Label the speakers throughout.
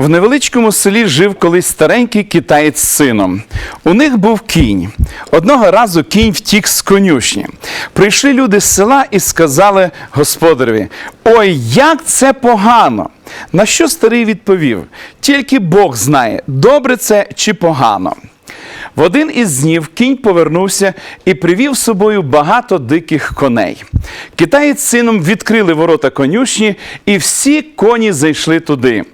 Speaker 1: В невеличкому селі жив колись старенький китаєць з сином. У них був кінь. Одного разу кінь втік з конюшні. Прийшли люди з села і сказали господареві: Ой, як це погано! На що старий відповів: Тільки Бог знає, добре це чи погано. В один із днів кінь повернувся і привів з собою багато диких коней. Китаєць сином відкрили ворота конюшні, і всі коні зайшли туди.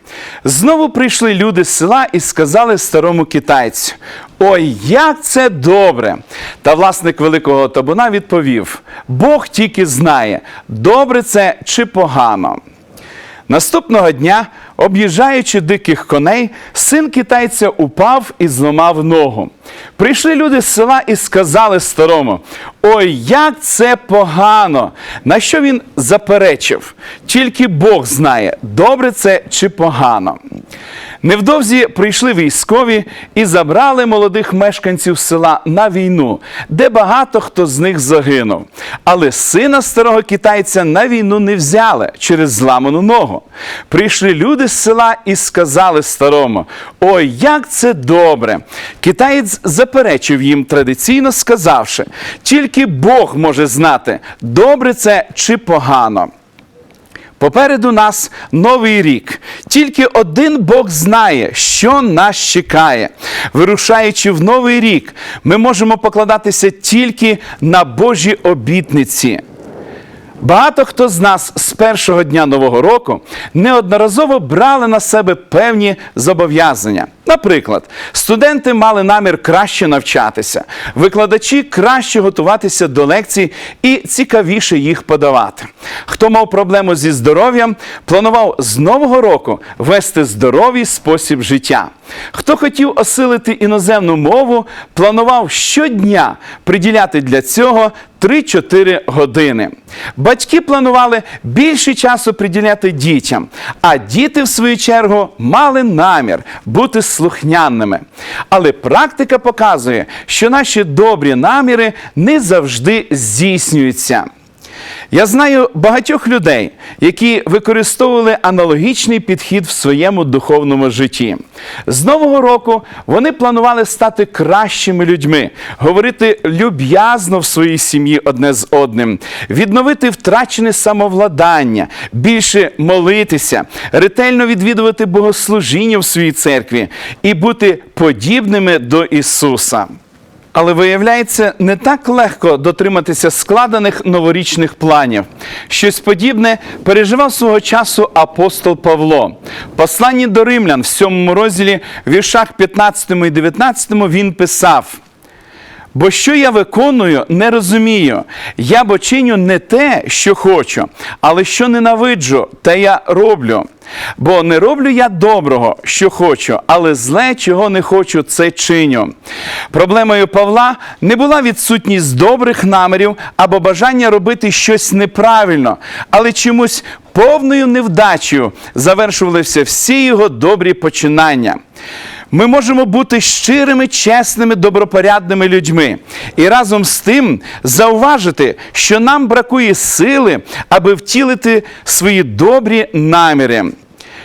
Speaker 1: Знову прийшли люди з села і сказали старому китайцю: Ой, як це добре! Та власник великого табуна відповів: Бог тільки знає, добре це чи погано. Наступного дня, об'їжджаючи диких коней, син китайця упав і зламав ногу. Прийшли люди з села і сказали старому: Ой, як це погано! На що він заперечив? Тільки Бог знає, добре це чи погано. Невдовзі прийшли військові і забрали молодих мешканців села на війну, де багато хто з них загинув. Але сина старого китайця на війну не взяли через зламану ногу. Прийшли люди з села і сказали старому: Ой, як це добре! Китаєць заперечив їм традиційно, сказавши: тільки Бог може знати, добре це чи погано. Попереду нас новий рік. Тільки один Бог знає, що нас чекає. Вирушаючи в новий рік, ми можемо покладатися тільки на Божі обітниці. Багато хто з нас з першого дня нового року неодноразово брали на себе певні зобов'язання. Наприклад, студенти мали намір краще навчатися, викладачі краще готуватися до лекцій і цікавіше їх подавати. Хто мав проблему зі здоров'ям, планував з нового року вести здоровий спосіб життя. Хто хотів осилити іноземну мову, планував щодня приділяти для цього 3-4 години. Батьки планували більше часу приділяти дітям, а діти, в свою чергу, мали намір бути слухняними. Але практика показує, що наші добрі наміри не завжди здійснюються. Я знаю багатьох людей, які використовували аналогічний підхід в своєму духовному житті. З Нового року вони планували стати кращими людьми, говорити люб'язно в своїй сім'ї одне з одним, відновити втрачене самовладання, більше молитися, ретельно відвідувати богослужіння в своїй церкві і бути подібними до Ісуса. Але виявляється, не так легко дотриматися складених новорічних планів. Щось подібне переживав свого часу апостол Павло. Посланні до римлян в сьомому розділі, віршах 15 і 19 він писав. Бо що я виконую, не розумію. Я бо чиню не те, що хочу, але що ненавиджу, те я роблю. Бо не роблю я доброго, що хочу, але зле, чого не хочу, це чиню. Проблемою Павла не була відсутність добрих намірів або бажання робити щось неправильно, але чомусь повною невдачею завершувалися всі його добрі починання. Ми можемо бути щирими, чесними, добропорядними людьми і разом з тим зауважити, що нам бракує сили, аби втілити свої добрі наміри.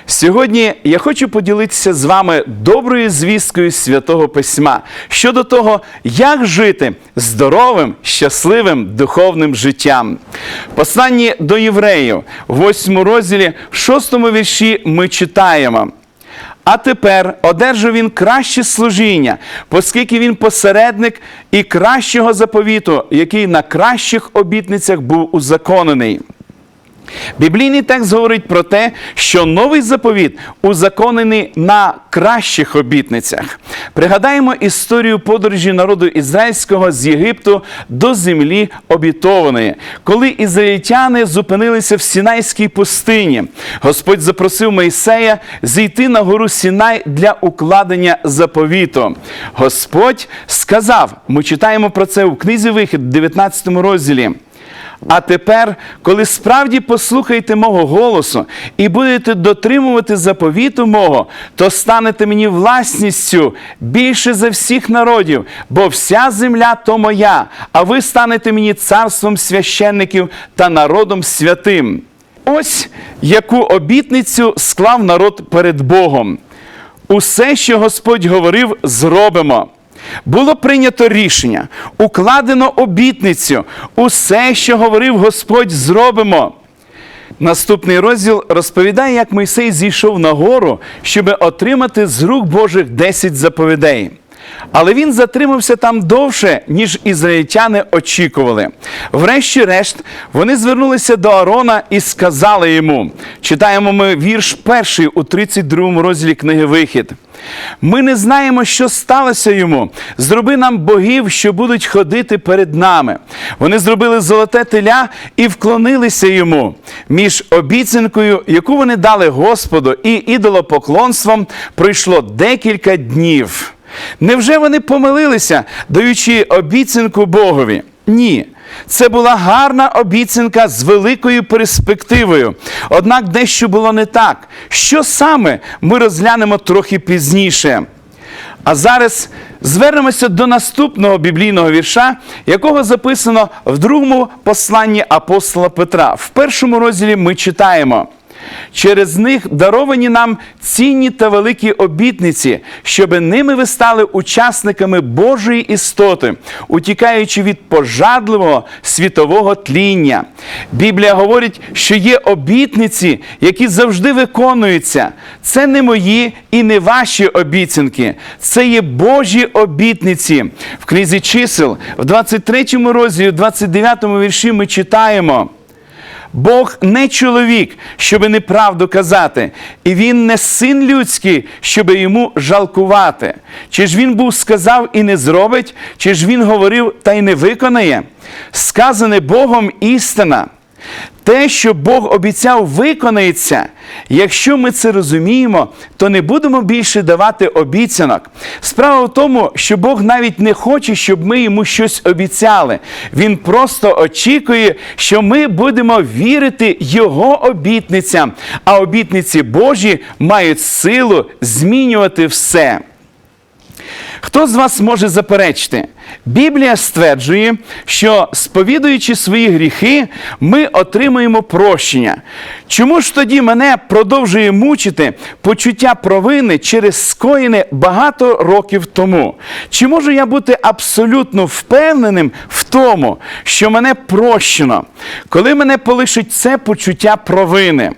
Speaker 1: Сьогодні я хочу поділитися з вами доброю звісткою Святого Письма щодо того, як жити здоровим, щасливим духовним життям. Посланні до євреїв, в 8 розділі, в 6 вірші ми читаємо. А тепер одержав він краще служіння, оскільки він посередник і кращого заповіту, який на кращих обітницях був узаконений. Біблійний текст говорить про те, що новий заповіт узаконений на кращих обітницях. Пригадаємо історію подорожі народу ізраїльського з Єгипту до землі обітованої, коли ізраїльтяни зупинилися в Сінайській пустині. Господь запросив Мойсея зійти на гору Сінай для укладення заповіту. Господь сказав: ми читаємо про це у книзі Вихід, 19 розділі. А тепер, коли справді послухаєте мого голосу і будете дотримувати заповіту мого, то станете мені власністю більше за всіх народів, бо вся земля то моя, а ви станете мені царством священників та народом святим. Ось яку обітницю склав народ перед Богом. Усе, що Господь говорив, зробимо. Було прийнято рішення, укладено обітницю. Усе, що говорив Господь, зробимо. Наступний розділ розповідає, як Мойсей зійшов на гору, щоб отримати з рук Божих 10 заповідей. Але він затримався там довше, ніж ізраїльтяни очікували. Врешті-решт, вони звернулися до Арона і сказали йому: читаємо ми вірш перший у 32 розділі книги Вихід. Ми не знаємо, що сталося йому. Зроби нам богів, що будуть ходити перед нами. Вони зробили золоте теля і вклонилися йому. Між обіцянкою, яку вони дали Господу, і ідолопоклонством пройшло декілька днів. Невже вони помилилися, даючи обіцянку Богові? Ні. Це була гарна обіцянка з великою перспективою. Однак дещо було не так. Що саме ми розглянемо трохи пізніше. А зараз звернемося до наступного біблійного вірша, якого записано в другому посланні апостола Петра. В першому розділі ми читаємо. Через них даровані нам цінні та великі обітниці, щоби ними ви стали учасниками Божої істоти, утікаючи від пожадливого світового тління. Біблія говорить, що є обітниці, які завжди виконуються. Це не мої і не ваші обіцянки, це є Божі обітниці. В книзі чисел, в 23 розділі, 29 вірші ми читаємо. Бог не чоловік, щоби неправду казати, і він не син людський, щоби йому жалкувати. Чи ж він був сказав і не зробить, чи ж він говорив та й не виконає? Сказане Богом істина. Те, що Бог обіцяв, виконається. Якщо ми це розуміємо, то не будемо більше давати обіцянок. Справа в тому, що Бог навіть не хоче, щоб ми йому щось обіцяли. Він просто очікує, що ми будемо вірити Його обітницям, а обітниці Божі мають силу змінювати все. Хто з вас може заперечити? Біблія стверджує, що сповідуючи свої гріхи, ми отримуємо прощення. Чому ж тоді мене продовжує мучити почуття провини через скоєне багато років тому? Чи можу я бути абсолютно впевненим в тому, що мене прощено, коли мене полишить це почуття провини?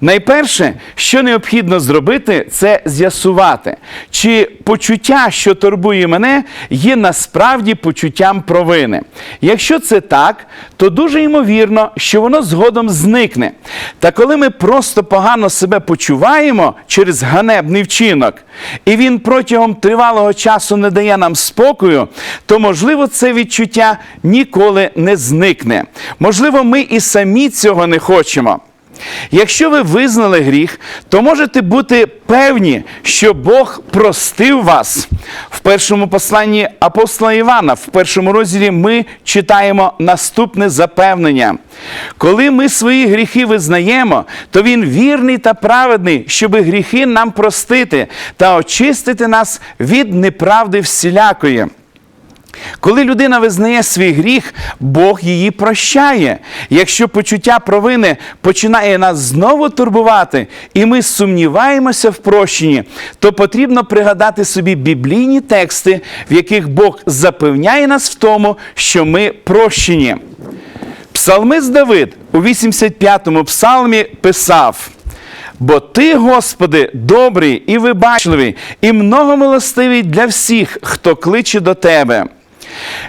Speaker 1: Найперше, що необхідно зробити, це з'ясувати, чи почуття, що турбує мене, є насправді почуттям провини. Якщо це так, то дуже ймовірно, що воно згодом зникне. Та коли ми просто погано себе почуваємо через ганебний вчинок, і він протягом тривалого часу не дає нам спокою, то можливо це відчуття ніколи не зникне. Можливо, ми і самі цього не хочемо. Якщо ви визнали гріх, то можете бути певні, що Бог простив вас. В першому посланні апостола Івана, в першому розділі, ми читаємо наступне запевнення. Коли ми свої гріхи визнаємо, то Він вірний та праведний, щоб гріхи нам простити та очистити нас від неправди всілякої. Коли людина визнає свій гріх, Бог її прощає. Якщо почуття провини починає нас знову турбувати, і ми сумніваємося в прощенні, то потрібно пригадати собі біблійні тексти, в яких Бог запевняє нас в тому, що ми прощені. Псалмист Давид у 85-му псалмі писав. Бо ти, Господи, добрий і вибачливий, і многомилостивий для всіх, хто кличе до Тебе.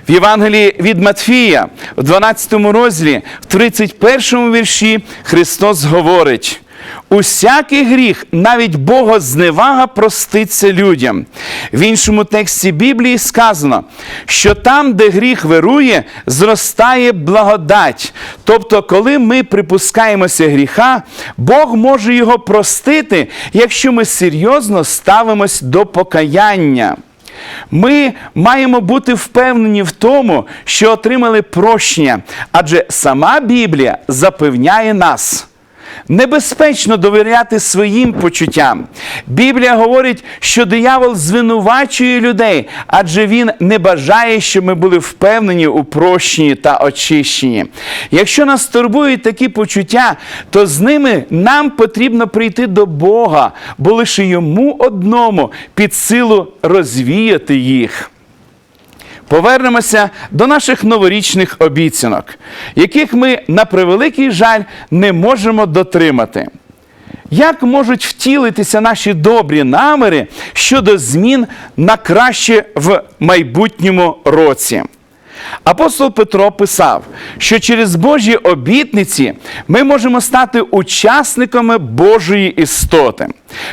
Speaker 1: В Євангелії від Матфія, в 12 розділі, в 31 вірші Христос говорить. Усякий гріх, навіть Богозневага проститься людям. В іншому тексті Біблії сказано, що там, де гріх вирує, зростає благодать. Тобто, коли ми припускаємося гріха, Бог може його простити, якщо ми серйозно ставимось до покаяння. Ми маємо бути впевнені в тому, що отримали прощення, адже сама Біблія запевняє нас. Небезпечно довіряти своїм почуттям. Біблія говорить, що диявол звинувачує людей, адже він не бажає, щоб ми були впевнені у прощенні та очищенні. Якщо нас турбують такі почуття, то з ними нам потрібно прийти до Бога, бо лише йому одному під силу розвіяти їх. Повернемося до наших новорічних обіцянок, яких ми, на превеликий жаль, не можемо дотримати. Як можуть втілитися наші добрі наміри щодо змін на краще в майбутньому році? Апостол Петро писав, що через Божі обітниці ми можемо стати учасниками Божої істоти.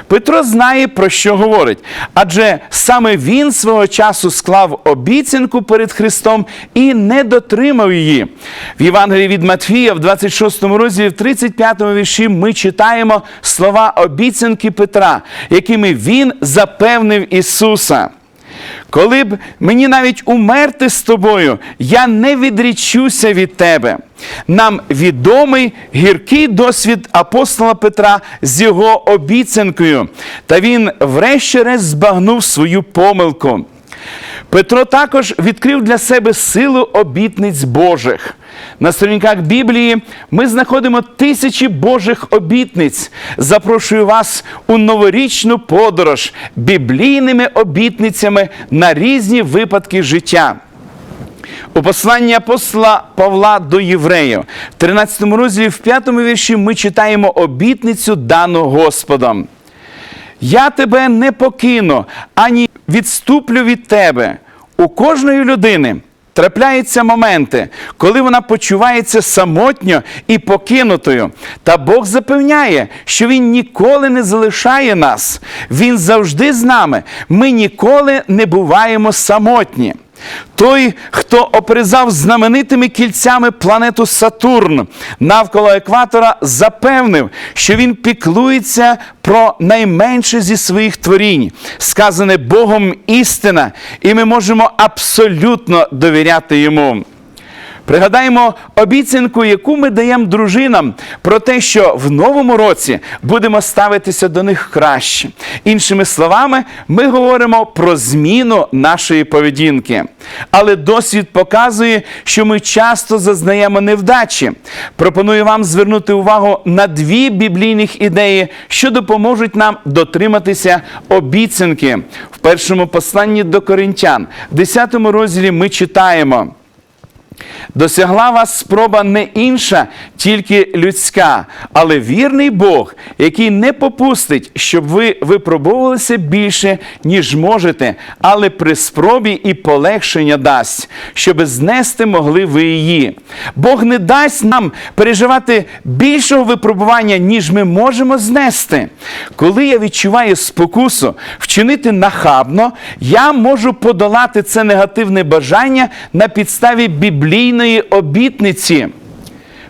Speaker 1: Петро знає, про що говорить, адже саме він свого часу склав обіцянку перед Христом і не дотримав її. В Євангелії від Матфія, в 26 розділі, в 35 вірші, ми читаємо слова обіцянки Петра, якими він запевнив Ісуса. Коли б мені навіть умерти з тобою, я не відрічуся від тебе. Нам відомий гіркий досвід апостола Петра з його обіцянкою, та він врешті-решт збагнув свою помилку. Петро також відкрив для себе силу обітниць Божих. На сторінках Біблії ми знаходимо тисячі Божих обітниць. Запрошую вас у новорічну подорож біблійними обітницями на різні випадки життя. У посланні апостола Павла до євреїв, в 13 розділі, в 5 вірші, ми читаємо обітницю дану Господом. Я тебе не покину, ані відступлю від тебе. У кожної людини трапляються моменти, коли вона почувається самотньо і покинутою. Та Бог запевняє, що Він ніколи не залишає нас. Він завжди з нами. Ми ніколи не буваємо самотні. Той, хто опризав знаменитими кільцями планету Сатурн навколо екватора, запевнив, що він піклується про найменше зі своїх творінь, сказане Богом істина, і ми можемо абсолютно довіряти йому. Пригадаємо обіцянку, яку ми даємо дружинам, про те, що в новому році будемо ставитися до них краще. Іншими словами, ми говоримо про зміну нашої поведінки. Але досвід показує, що ми часто зазнаємо невдачі. Пропоную вам звернути увагу на дві біблійних ідеї, що допоможуть нам дотриматися обіцянки. В першому посланні до коринтян, в 10 розділі ми читаємо. Досягла вас спроба не інша, тільки людська, але вірний Бог, який не попустить, щоб ви випробовувалися більше, ніж можете, але при спробі і полегшення дасть, щоб знести могли ви її. Бог не дасть нам переживати більшого випробування, ніж ми можемо знести. Коли я відчуваю спокусу вчинити нахабно, я можу подолати це негативне бажання на підставі біблійної обітниці.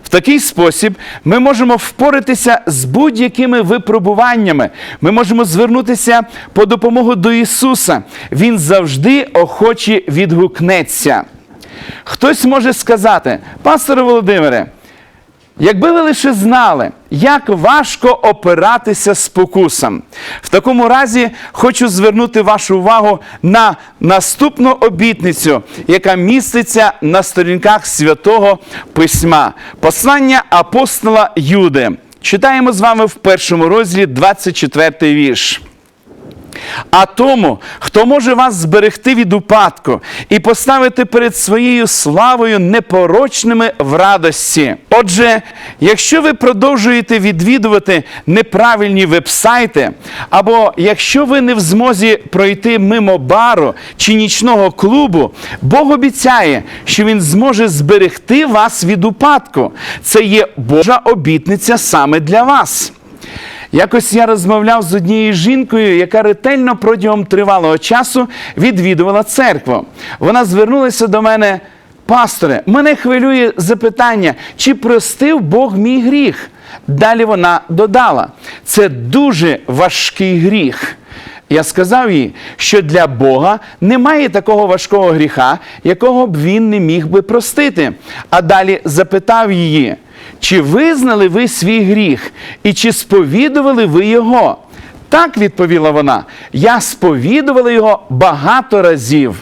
Speaker 1: В такий спосіб ми можемо впоратися з будь-якими випробуваннями. Ми можемо звернутися по допомогу до Ісуса. Він завжди охоче відгукнеться. Хтось може сказати, пасторе Володимире, Якби ви лише знали, як важко опиратися спокусам, в такому разі хочу звернути вашу увагу на наступну обітницю, яка міститься на сторінках святого письма, послання апостола Юди. Читаємо з вами в першому розділі 24 вірш. А тому, хто може вас зберегти від упадку і поставити перед своєю славою непорочними в радості. Отже, якщо ви продовжуєте відвідувати неправильні вебсайти, або якщо ви не в змозі пройти мимо бару чи нічного клубу, Бог обіцяє, що Він зможе зберегти вас від упадку. Це є Божа обітниця саме для вас. Якось я розмовляв з однією жінкою, яка ретельно протягом тривалого часу відвідувала церкву. Вона звернулася до мене, пасторе, мене хвилює запитання, чи простив Бог мій гріх? Далі вона додала: це дуже важкий гріх. Я сказав їй, що для Бога немає такого важкого гріха, якого б він не міг би простити. А далі запитав її, чи визнали ви свій гріх, і чи сповідували ви його? Так відповіла вона. Я сповідувала його багато разів.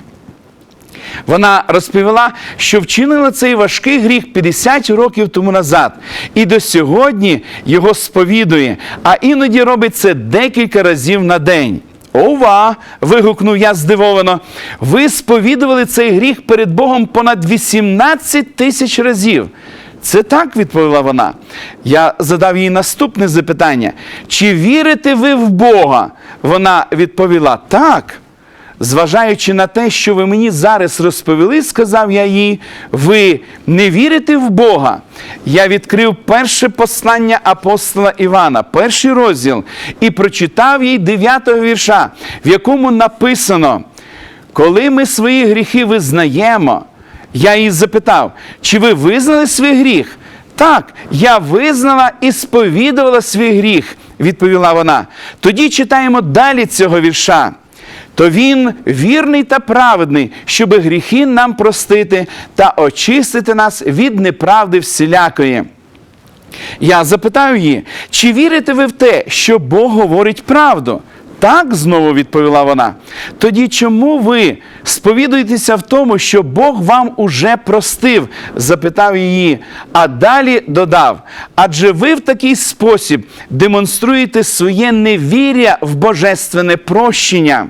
Speaker 1: Вона розповіла, що вчинила цей важкий гріх 50 років тому назад, і до сьогодні його сповідує, а іноді робить це декілька разів на день. Ова! вигукнув я здивовано. Ви сповідували цей гріх перед Богом понад 18 тисяч разів. Це так, відповіла вона. Я задав їй наступне запитання: чи вірите ви в Бога? Вона відповіла так. Зважаючи на те, що ви мені зараз розповіли, сказав я їй, ви не вірите в Бога. Я відкрив перше послання апостола Івана, перший розділ, і прочитав їй дев'ятого вірша, в якому написано: коли ми свої гріхи визнаємо, я її запитав, чи ви визнали свій гріх? Так, я визнала і сповідувала свій гріх, відповіла вона. Тоді читаємо далі цього вірша. То він вірний та праведний, щоб гріхи нам простити та очистити нас від неправди всілякої. Я запитаю її, чи вірите ви в те, що Бог говорить правду? Так, знову відповіла вона. Тоді чому ви сповідуєтеся в тому, що Бог вам уже простив? запитав її, а далі додав: адже ви в такий спосіб демонструєте своє невір'я в божественне прощення.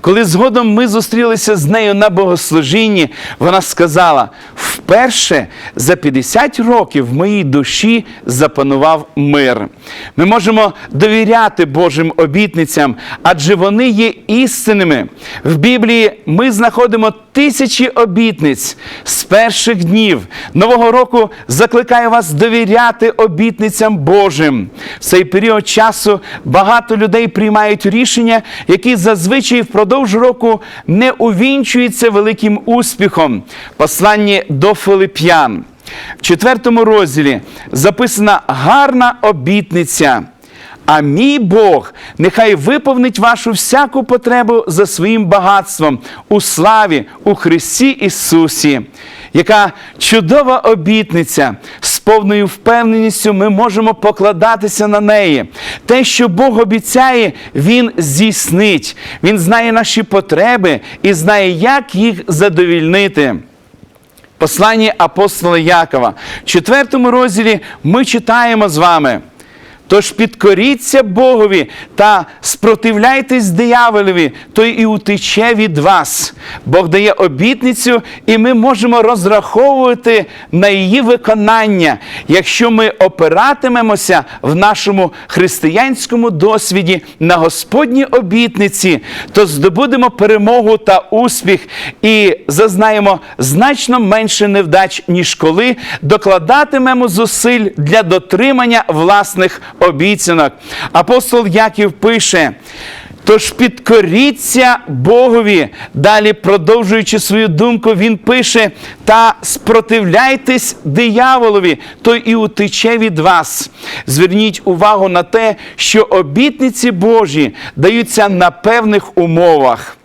Speaker 1: Коли згодом ми зустрілися з нею на богослужінні, вона сказала: вперше за 50 років в моїй душі запанував мир. Ми можемо довіряти Божим обітницям, адже вони є істинними. В Біблії ми знаходимо тисячі обітниць з перших днів. Нового року закликаю вас довіряти обітницям Божим. В цей період часу багато людей приймають рішення, які зазвичай впродовж року не увінчуються великим успіхом. Послання до Филип'ян. В четвертому розділі записана гарна обітниця. А мій Бог нехай виповнить вашу всяку потребу за своїм багатством у славі у Христі Ісусі. Яка чудова обітниця, з повною впевненістю ми можемо покладатися на неї. Те, що Бог обіцяє, Він здійснить. Він знає наші потреби і знає, як їх задовільнити. Послання апостола Якова, в четвертому розділі ми читаємо з вами. Тож підкоріться Богові та спротивляйтесь дияволові, той і утече від вас. Бог дає обітницю, і ми можемо розраховувати на її виконання, якщо ми опиратимемося в нашому християнському досвіді на Господні обітниці, то здобудемо перемогу та успіх і зазнаємо значно менше невдач, ніж коли докладатимемо зусиль для дотримання власних обіцянок. Апостол Яків пише. Тож підкоріться Богові. Далі, продовжуючи свою думку, він пише: та спротивляйтесь дияволові, той і утече від вас. Зверніть увагу на те, що обітниці Божі даються на певних умовах.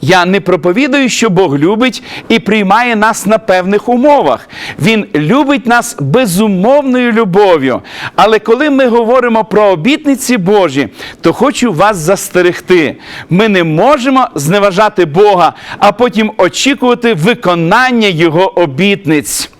Speaker 1: Я не проповідую, що Бог любить і приймає нас на певних умовах. Він любить нас безумовною любов'ю. Але коли ми говоримо про обітниці Божі, то хочу вас застерегти. Ми не можемо зневажати Бога, а потім очікувати виконання Його обітниць.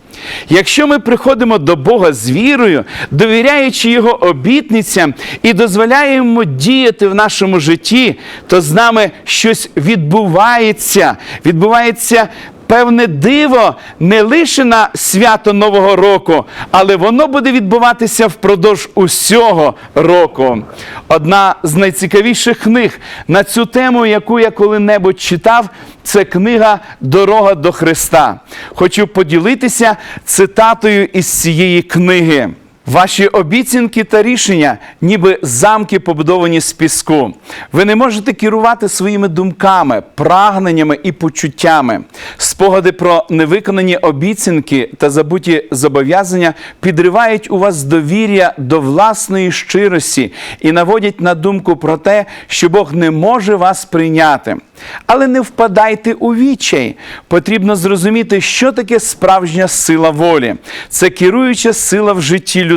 Speaker 1: Якщо ми приходимо до Бога з вірою, довіряючи Його обітницям і дозволяємо діяти в нашому житті, то з нами щось відбувається. Відбувається певне диво не лише на свято Нового року, але воно буде відбуватися впродовж усього року. Одна з найцікавіших книг на цю тему, яку я коли-небудь читав, це книга Дорога до Христа. Хочу поділитися цитатою із цієї книги. Ваші обіцянки та рішення, ніби замки побудовані з піску. Ви не можете керувати своїми думками, прагненнями і почуттями. Спогади про невиконані обіцянки та забуті зобов'язання підривають у вас довір'я до власної щирості і наводять на думку про те, що Бог не може вас прийняти. Але не впадайте у відчай. Потрібно зрозуміти, що таке справжня сила волі. Це керуюча сила в житті людини,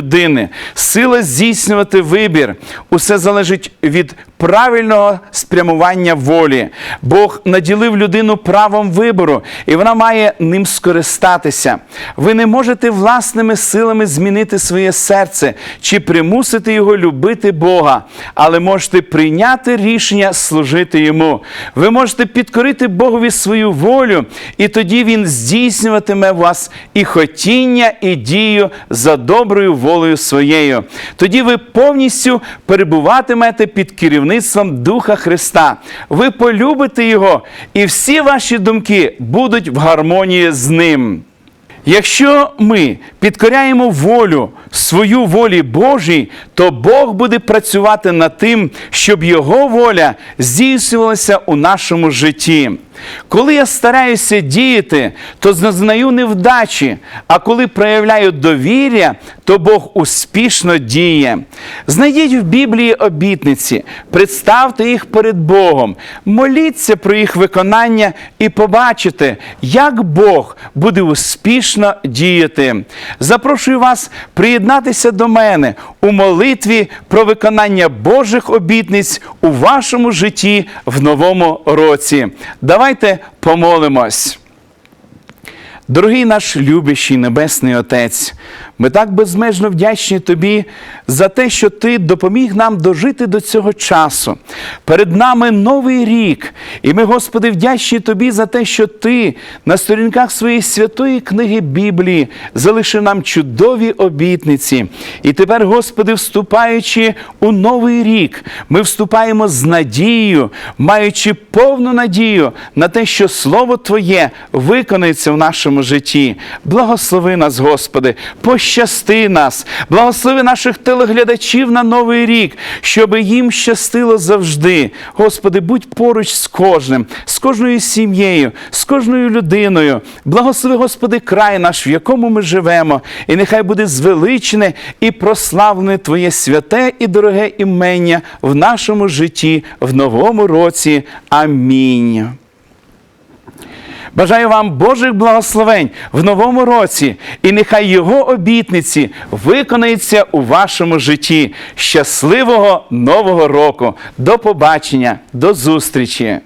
Speaker 1: сила здійснювати вибір. Усе залежить від правильного спрямування волі. Бог наділив людину правом вибору, і вона має ним скористатися. Ви не можете власними силами змінити своє серце чи примусити його любити Бога, але можете прийняти рішення служити йому. Ви можете підкорити Богові свою волю, і тоді Він здійснюватиме вас і хотіння, і дію за доброю волею своєю. Тоді ви повністю перебуватимете під керівництвом Духа Христа. Ви полюбите Його, і всі ваші думки будуть в гармонії з Ним. Якщо ми підкоряємо волю, свою волі Божій, то Бог буде працювати над тим, щоб Його воля здійснювалася у нашому житті. Коли я стараюся діяти, то зазнаю невдачі, а коли проявляю довір'я, то Бог успішно діє. Знайдіть в Біблії обітниці, представте їх перед Богом, моліться про їх виконання і побачите, як Бог буде успішно діяти. Запрошую вас приєднатися до мене у молитві про виконання Божих обітниць у вашому житті в новому році. Давайте помолимось. Дорогий наш любящий Небесний Отець, ми так безмежно вдячні Тобі за те, що Ти допоміг нам дожити до цього часу. Перед нами новий рік, і ми, Господи, вдячні Тобі за те, що Ти на сторінках своєї святої книги Біблії залишив нам чудові обітниці. І тепер, Господи, вступаючи у новий рік, ми вступаємо з надією, маючи повну надію на те, що Слово Твоє виконається в нашому житті. Благослови нас, Господи, пощасти нас, благослови наших телеглядачів на новий рік, щоб їм щастило завжди. Господи, будь поруч з кожним, з кожною сім'єю, з кожною людиною. Благослови, Господи, край наш, в якому ми живемо, і нехай буде звеличене і прославлене Твоє святе і дороге імення в нашому житті в новому році. Амінь. Бажаю вам Божих благословень в новому році, і нехай Його обітниці виконаються у вашому житті. Щасливого нового року! До побачення, до зустрічі!